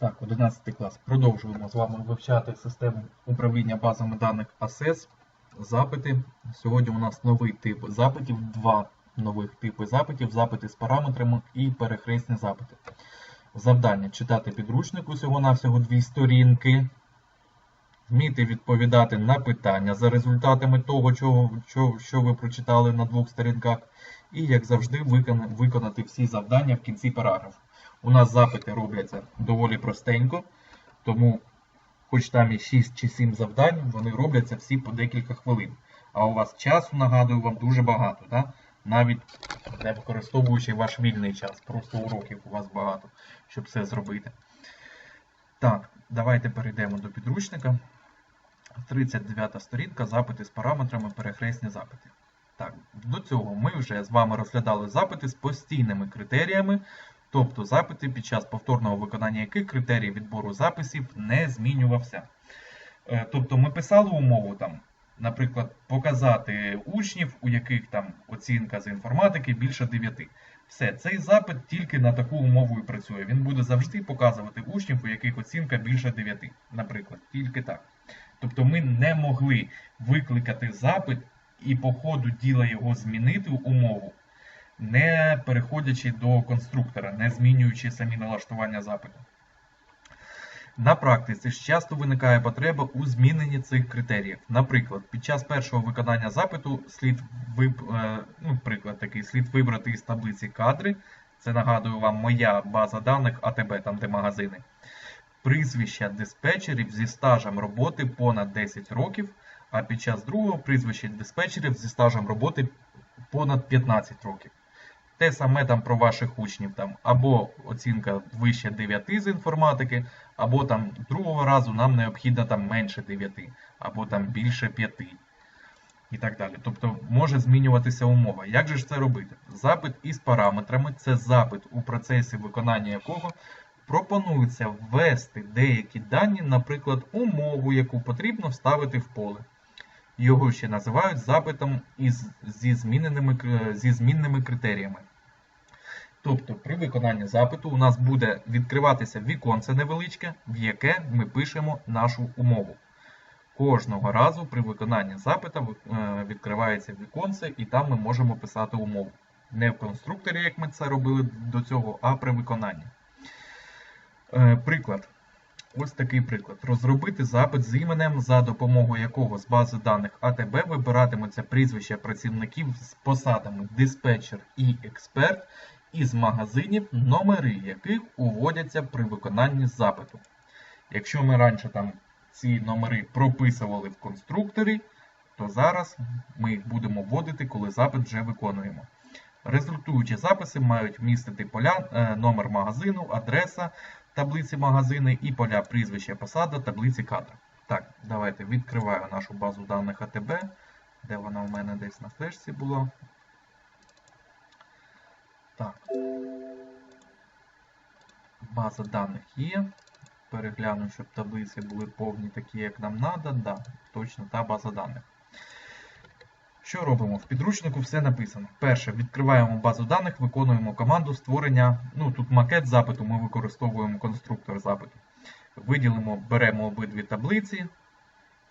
Так, 11 клас. Продовжуємо з вами вивчати систему управління базами даних ASES. Запити. Сьогодні у нас новий тип запитів, два нових типи запитів, запити з параметрами і перехресні запити. Завдання читати підручник усього-навсього дві сторінки. Вміти відповідати на питання за результатами того, що ви прочитали на двох сторінках. І, як завжди, виконати всі завдання в кінці параграфу. У нас запити робляться доволі простенько, тому, хоч там і 6 чи 7 завдань, вони робляться всі по декілька хвилин. А у вас часу, нагадую, вам дуже багато, да? навіть не використовуючи ваш вільний час, просто уроків у вас багато, щоб все зробити. Так, давайте перейдемо до підручника. 39 сторінка, запити з параметрами, перехресні запити. Так, до цього ми вже з вами розглядали запити з постійними критеріями, тобто запити, під час повторного виконання яких критерій відбору записів не змінювався. Е, Тобто ми писали умову там, наприклад, показати учнів, у яких там оцінка з інформатики більше 9. Все, цей запит тільки на таку умову і працює. Він буде завжди показувати учнів, у яких оцінка більше 9, наприклад, тільки так. Тобто ми не могли викликати запит і по ходу діла його змінити умову, не переходячи до конструктора, не змінюючи самі налаштування запиту. На практиці ж часто виникає потреба у зміненні цих критеріїв. Наприклад, під час першого виконання запиту слід виб... е, ну, приклад такий, слід вибрати із таблиці кадри. Це нагадую вам моя база даних АТБ, там де магазини. Прізвища диспетчерів зі стажем роботи понад 10 років, а під час другого прізвище диспетчерів зі стажем роботи понад 15 років. Те саме там про ваших учнів, там або оцінка вище 9 з інформатики, або там другого разу нам необхідно там менше 9, або там більше 5 і так далі. Тобто може змінюватися умова. Як же ж це робити? Запит із параметрами це запит, у процесі виконання якого пропонується ввести деякі дані, наприклад, умову, яку потрібно вставити в поле. Його ще називають запитом із, зі, зміненими, зі змінними критеріями. Тобто при виконанні запиту у нас буде відкриватися віконце невеличке, в яке ми пишемо нашу умову. Кожного разу при виконанні запита е, відкривається віконце, і там ми можемо писати умову. Не в конструкторі, як ми це робили до цього, а при виконанні. Е, Приклад. Ось такий приклад. Розробити запит з іменем, за допомогою якого з бази даних АТБ вибиратимуться прізвища працівників з посадами диспетчер і експерт із магазинів, номери яких уводяться при виконанні запиту. Якщо ми раніше там ці номери прописували в конструкторі, то зараз ми їх будемо вводити, коли запит вже виконуємо. Результуючі записи мають вмістити поля, е, номер магазину, адреса таблиці магазини і поля прізвища посада таблиці кадра. Так, давайте відкриваю нашу базу даних АТБ, де вона у мене десь на флешці була. Так. База даних є. Перегляну, щоб таблиці були повні такі, як нам треба. Да, точно та база даних. Що робимо? В підручнику все написано. Перше, відкриваємо базу даних, виконуємо команду створення. Ну, тут макет запиту, ми використовуємо конструктор запиту. Виділимо, беремо обидві таблиці.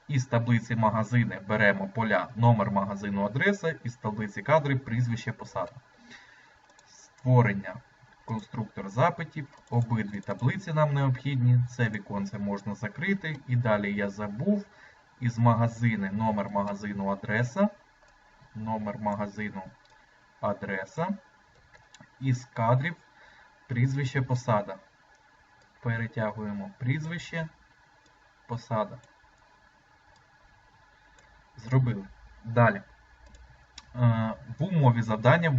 Із таблиці магазини беремо поля номер магазину, адреса, із таблиці кадри, прізвище, посада. Створення конструктор запитів. Обидві таблиці нам необхідні. Це віконце можна закрити. І далі я забув. Із магазини номер магазину, адреса номер магазину, адреса. Із кадрів прізвище посада. Перетягуємо прізвище, посада. Зробили. Далі. В умові завдання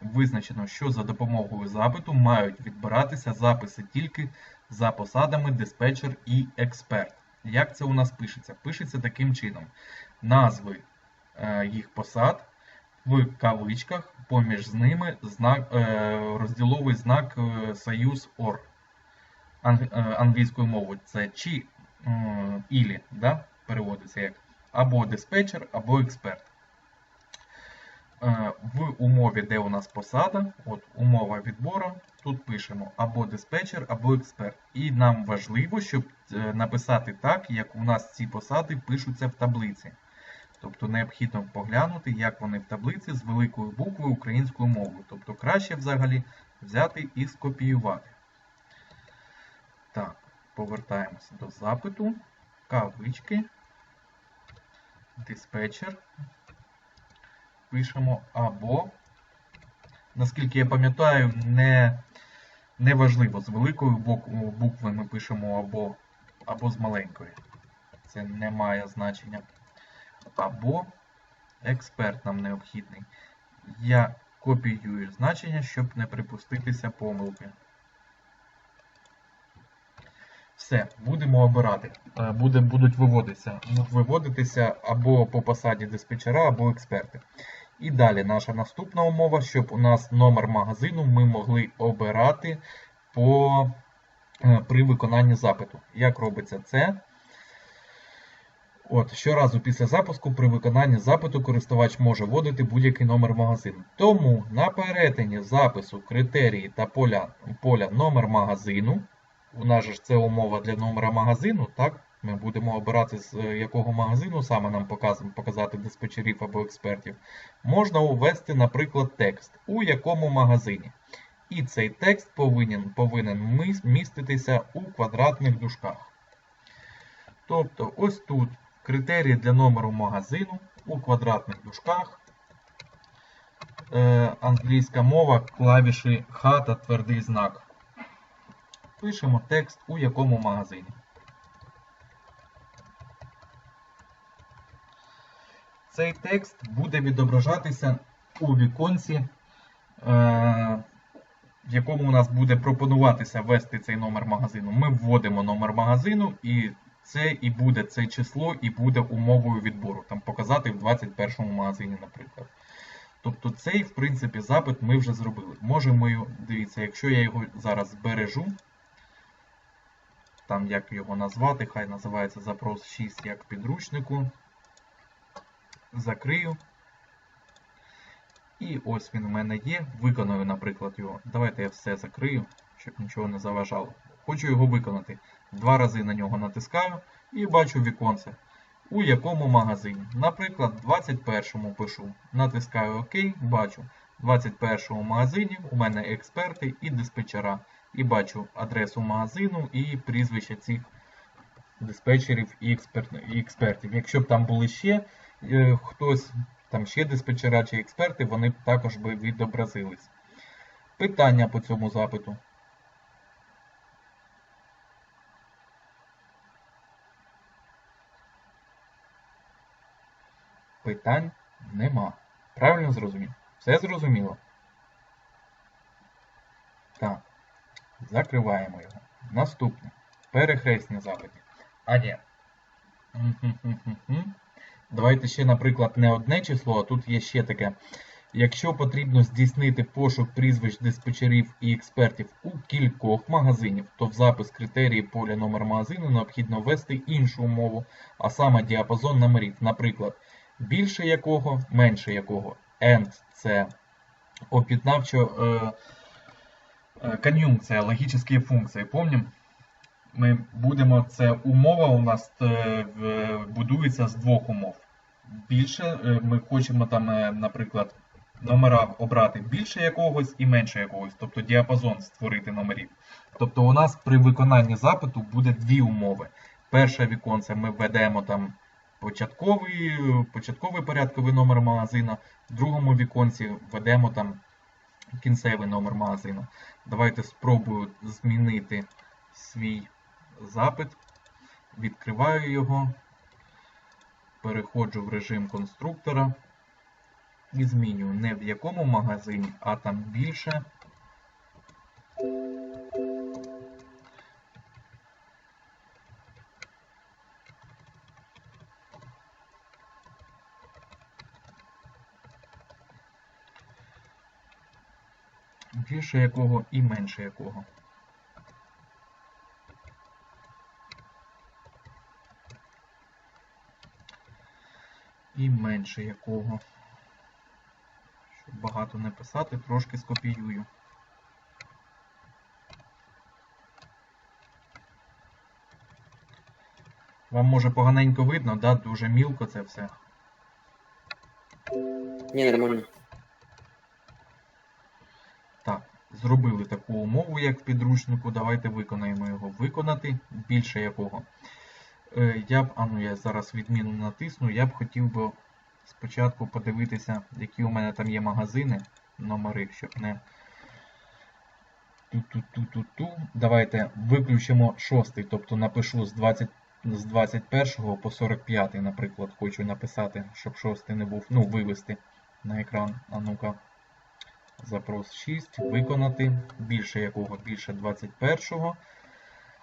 визначено, що за допомогою запиту мають відбиратися записи тільки за посадами диспетчер і експерт. Як це у нас пишеться? Пишеться таким чином: назви е, їх посад в кавичках, поміж ними знак, е, розділовий знак е, союз е, Англійською мовою це чи ілі, да? переводиться як або диспетчер, або експерт. Е, в умові, де у нас посада, от умова відбору, тут пишемо або диспетчер, або експерт. І нам важливо, щоб е, написати так, як у нас ці посади пишуться в таблиці. Тобто необхідно поглянути, як вони в таблиці з великою буквою українською мовою. Тобто краще взагалі взяти і скопіювати. Так, повертаємося до запиту. Кавички. Диспетчер. Пишемо або. Наскільки я пам'ятаю, не, не важливо, з великою букви ми пишемо або, або з маленької. Це не має значення. Або експерт нам необхідний. Я копіюю значення, щоб не припуститися помилки. Все, будемо обирати. Е, буде, Будуть виводитися будуть виводитися або по посаді диспетчера, або експерти. І далі наша наступна умова, щоб у нас номер магазину ми могли обирати по, е, при виконанні запиту. Як робиться це? От, Щоразу після запуску при виконанні запиту користувач може вводити будь-який номер магазину. Тому на перетині запису критерії та поля поля номер магазину, у нас же це умова для номера магазину, так? Ми будемо обирати, з якого магазину саме нам показати диспетчерів або експертів. Можна ввести, наприклад, текст, у якому магазині. І цей текст повинен повинен міститися у квадратних дужках. Тобто, ось тут Критерії для номеру магазину у квадратних дужках. Е, англійська мова, клавіші Х та твердий знак. Пишемо текст у якому магазині. Цей текст буде відображатися у віконці, е, в якому у нас буде пропонуватися ввести цей номер магазину. Ми вводимо номер магазину і це і буде це число, і буде умовою відбору. Там показати в 21 магазині, наприклад. Тобто цей, в принципі, запит ми вже зробили. Можемо дивіться, якщо я його зараз збережу, там як його назвати, хай називається запрос 6 як підручнику. Закрию. І ось він у мене є. Виконую, наприклад, його. Давайте я все закрию, щоб нічого не заважало. Хочу його виконати. Два рази на нього натискаю і бачу віконце. У якому магазині. Наприклад, в 21 пишу. Натискаю ОК, бачу. В 21-му магазині у мене експерти і диспетчера. І бачу адресу магазину і прізвища цих диспетчерів і, експертів. Якщо б там були ще хтось, там ще диспетчера чи експерти, вони б також би відобразились. Питання по цьому запиту. Питань нема. Правильно зрозумів? Все зрозуміло? Так. Закриваємо його. Наступне. Перехресні запити. А ні. Давайте ще, наприклад, не одне число, а тут є ще таке. Якщо потрібно здійснити пошук прізвищ диспетчерів і експертів у кількох магазинів, то в запис критерії поля номер магазину необхідно ввести іншу умову, а саме діапазон номерів. Наприклад, більше якого, менше якого. AND це об'єднавчо е, е, кон'юнкція, логічні функції. Помнім? Ми будемо, це умова у нас е, будується з двох умов. Більше е, ми хочемо там, е, наприклад, номера обрати більше якогось і менше якогось, тобто діапазон створити номерів. Тобто у нас при виконанні запиту буде дві умови. Перше віконце ми введемо там початковий початковий порядковий номер магазину, в другому віконці введемо там кінцевий номер магазину. Давайте спробую змінити свій запит, відкриваю його, переходжу в режим конструктора і змінюю не в якому магазині, а там більше. більше якого і менше якого. І менше якого. Щоб багато не писати, трошки скопіюю. Вам може поганенько видно, да? Дуже мілко це все. Ні, нормально. Так, зробили таку умову, як в підручнику. Давайте виконаємо його. Виконати більше якого. Е, я б, а ну я зараз відміну натисну, я б хотів би спочатку подивитися, які у мене там є магазини, номери, щоб не. Ту-ту-ту-ту-ту. Давайте виключимо шостий, тобто напишу з 20 з 21 по 45, наприклад, хочу написати, щоб шостий не був, ну, вивести на екран. А ну-ка. Запрос 6. Виконати. Більше якого? Більше 21-го.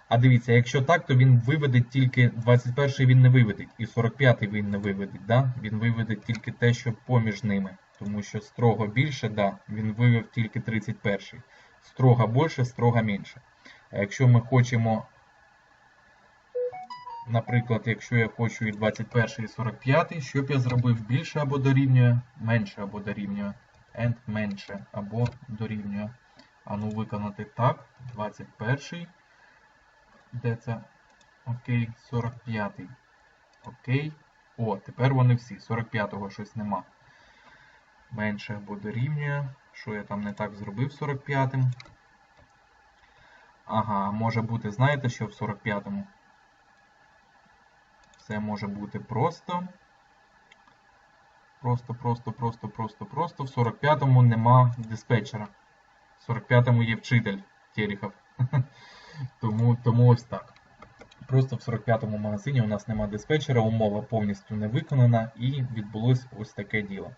А дивіться, якщо так, то він виведе тільки 21-й він не виведить, і 45-й він не виведить. Да? Він виведе тільки те, що поміж ними. Тому що строго більше, да, він вивів тільки 31-й. Строго більше, строго менше. А якщо ми хочемо, наприклад, якщо я хочу і 21 і 45, щоб я зробив більше або дорівнює, менше або дорівнює, and менше або дорівнює. А ну виконати так, 21. Де це? Окей, 45. Окей. О, тепер вони всі. 45-го щось нема. Менше або дорівнює. Що я там не так зробив 45-м? Ага, може бути, знаєте, що в 45-му? Це може бути просто. Просто, просто, просто, просто, просто. В 45-му нема диспетчера. В 45-му є вчитель Терехов. Тому, тому ось так. Просто в 45-му магазині у нас нема диспетчера, умова повністю не виконана і відбулось ось таке діло.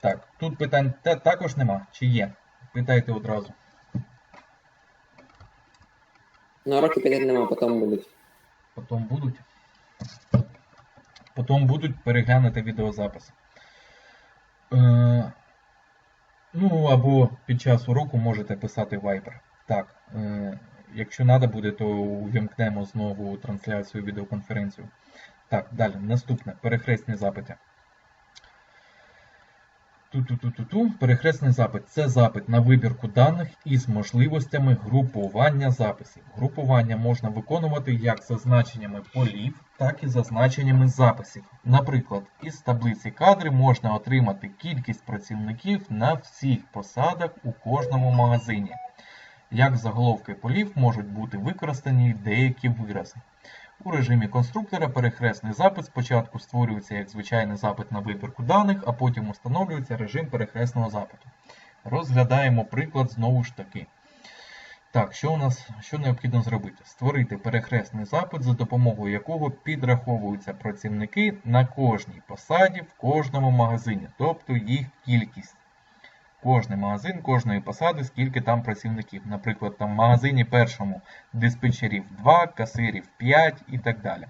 Так, тут питань та- також нема. Чи є? Питайте одразу. Ну, роки піде нема, потім будуть. Потім будуть. Потім будуть переглянути відеозапис. Е, ну, або під час уроку можете писати Viber. Так, е, якщо треба буде, то увімкнемо знову трансляцію відеоконференцію. Так, далі. Наступне. Перехресні запити. Ту-ту-ту-ту-ту. Перехресний запит це запит на вибірку даних із можливостями групування записів. Групування можна виконувати як за значеннями полів, так і за значеннями записів. Наприклад, із таблиці кадри можна отримати кількість працівників на всіх посадах у кожному магазині. Як заголовки полів можуть бути використані деякі вирази. У режимі конструктора перехресний запит спочатку створюється як звичайний запит на вибірку даних, а потім установлюється режим перехресного запиту. Розглядаємо приклад знову ж таки. Так, що у нас що необхідно зробити? Створити перехресний запит, за допомогою якого підраховуються працівники на кожній посаді в кожному магазині, тобто їх кількість. Кожний магазин, кожної посади, скільки там працівників. Наприклад, там в магазині першому диспетчерів 2, касирів 5 і так далі.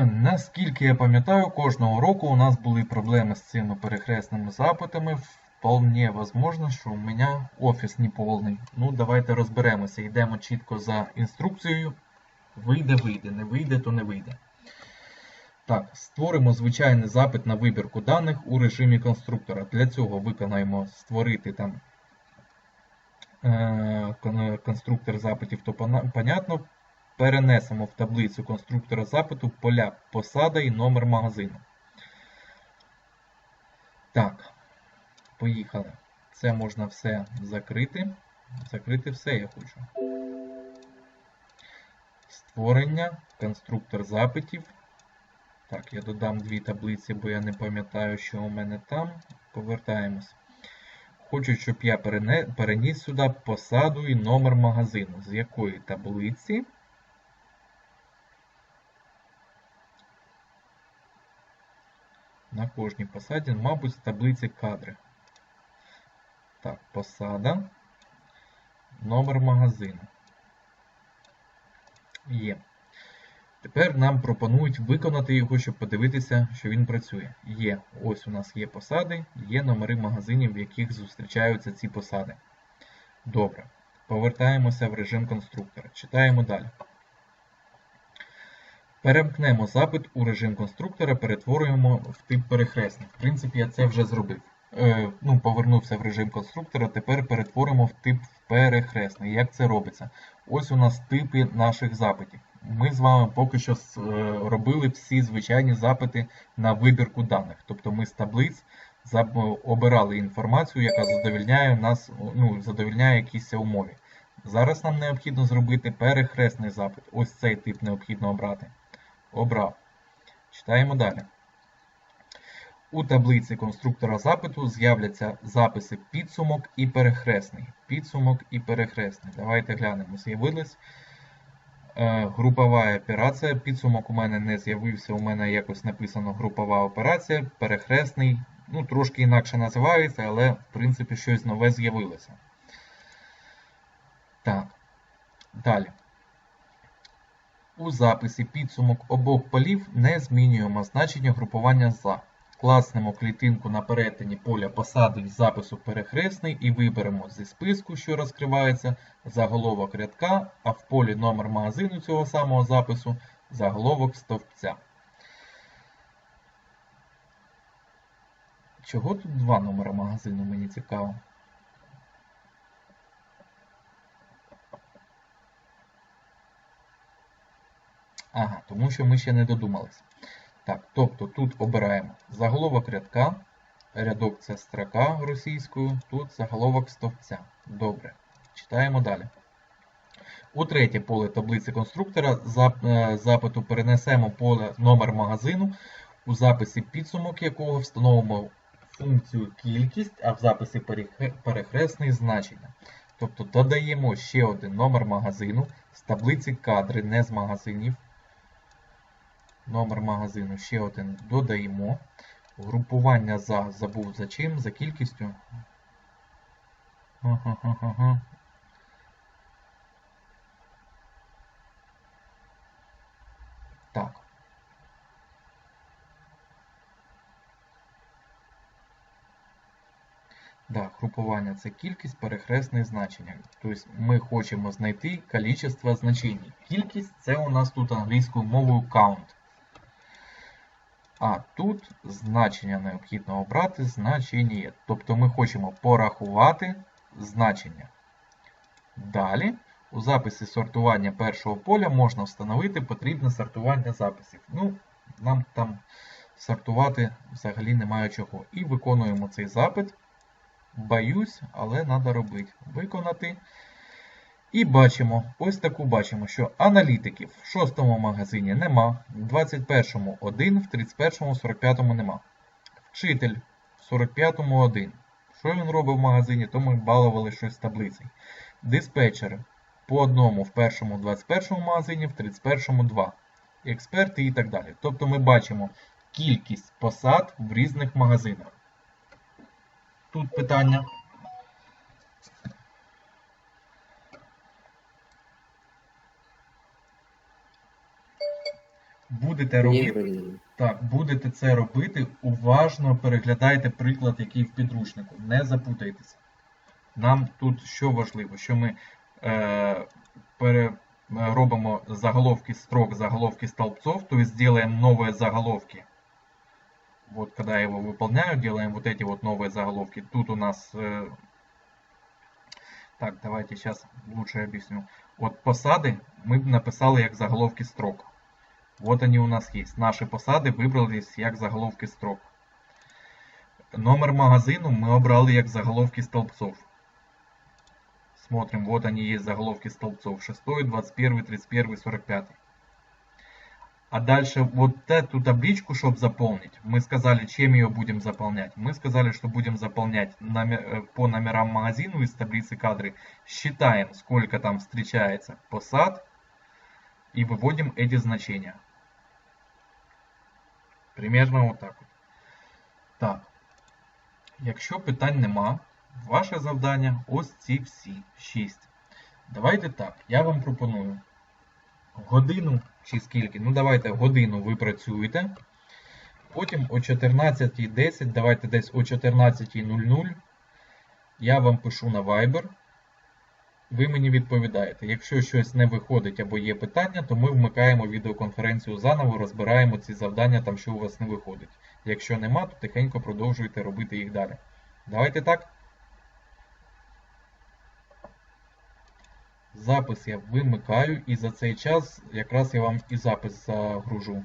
Наскільки я пам'ятаю, кожного року у нас були проблеми з цими перехресними запитами. Вполне возможно, що у мене офіс не повний. Ну, давайте розберемося. Йдемо чітко за інструкцією. Вийде, вийде, не вийде, то не вийде. Так, створимо звичайний запит на вибірку даних у режимі конструктора. Для цього виконаємо створити там е, конструктор запитів, то понятно. Перенесемо в таблицю конструктора запиту поля посада і номер магазину. Так, поїхали. Це можна все закрити. Закрити все я хочу. Створення, конструктор запитів. Так, я додам дві таблиці, бо я не пам'ятаю, що у мене там. Повертаємось. Хочу, щоб я переніс сюди посаду і номер магазину. З якої таблиці? На кожній посаді, мабуть, з таблиці кадри. Так, посада. Номер магазину. Є. Тепер нам пропонують виконати його, щоб подивитися, що він працює. Є. Ось у нас є посади, є номери магазинів, в яких зустрічаються ці посади. Добре. Повертаємося в режим конструктора. Читаємо далі. Перемкнемо запит у режим конструктора, перетворюємо в тип перехресний. В принципі, я це вже зробив. Е, ну, повернувся в режим конструктора, тепер перетворимо в тип перехресний. Як це робиться? Ось у нас типи наших запитів. Ми з вами поки що е, робили всі звичайні запити на вибірку даних. Тобто ми з таблиць обирали інформацію, яка задовільняє нас, ну, задовільняє якісь умові. Зараз нам необхідно зробити перехресний запит. Ось цей тип необхідно обрати. Обрав. Читаємо далі. У таблиці конструктора запиту з'являться записи підсумок і перехресний. Підсумок і перехресний. Давайте глянемо. З'явилась е, групова операція. Підсумок у мене не з'явився. У мене якось написано групова операція. Перехресний. Ну, трошки інакше називається, але в принципі щось нове з'явилося. Так. Далі. У записі підсумок обох полів не змінюємо значення групування за. Класнемо клітинку на перетині поля посади із запису перехресний і виберемо зі списку, що розкривається, заголовок рядка, а в полі номер магазину цього самого запису заголовок стовпця. Чого тут два номери магазину, мені цікаво. Ага, тому що ми ще не додумались. Так, тобто тут обираємо заголовок рядка, рядок це строка російською, тут заголовок стовпця. Добре. Читаємо далі. У третє поле таблиці конструктора е, запиту перенесемо поле номер магазину, у записі підсумок якого встановимо функцію кількість, а в записі перехресний значення. Тобто додаємо ще один номер магазину з таблиці кадри, не з магазинів. Номер магазину ще один додаємо. Групування за забув за чим, за кількістю. Так. Да, групування це кількість перехресних значення. Тобто ми хочемо знайти кількість значень. Кількість це у нас тут англійською мовою count. А тут значення необхідно обрати значення. Тобто ми хочемо порахувати значення. Далі, у записі сортування першого поля можна встановити потрібне сортування записів. Ну, нам там сортувати взагалі немає чого. І виконуємо цей запит. Боюсь, але треба робити. Виконати. І бачимо, ось таку бачимо, що аналітиків в 6 магазині нема, в 21 один, в 31 45 нема. Вчитель в 45 один. Що він робив в магазині, то ми балували щось з таблицею. Диспетчери по одному в першому 21 магазині, в 31 два. Експерти і так далі. Тобто ми бачимо кількість посад в різних магазинах. Тут питання. Будете Ні, робити. вроді нема. Так, будете це робити, уважно переглядайте приклад, який в підручнику. Не запутайтеся. Нам тут що важливо, що ми е, пере, е, робимо заголовки строк, заголовки столбцов, то есть делаем новые заголовки. Вот когда я его выполняю, делаем вот эти вот новые заголовки. Тут у нас... э, Так, давайте сейчас лучше объясню. Вот посады мы написали як заголовки строк. Вот они у нас есть. Наші посади вибрались як заголовки строк. Номер магазину ми обрали як заголовки столбцов. Смотрим, вот они есть заголовки столбцов. 6, 21, 31, 45. А дальше вот эту табличку, чтобы заполнить, мы сказали, чем ее будем заполнять. Мы сказали, что будем заполнять номер, э, по номерам магазину из таблицы кадры. Считаем, сколько там встречается посад и выводим эти значения. Примерно вот так. От. Так. Якщо питань нема, ваше завдання ось ці всі 6. Давайте так, я вам пропоную годину чи скільки, ну давайте годину ви працюєте. Потім о 14.10, давайте десь о 14.00 я вам пишу на Viber ви мені відповідаєте. Якщо щось не виходить або є питання, то ми вмикаємо відеоконференцію заново, розбираємо ці завдання, там що у вас не виходить. Якщо нема, то тихенько продовжуйте робити їх далі. Давайте так. Запис я вимикаю, і за цей час якраз я вам і запис загружу.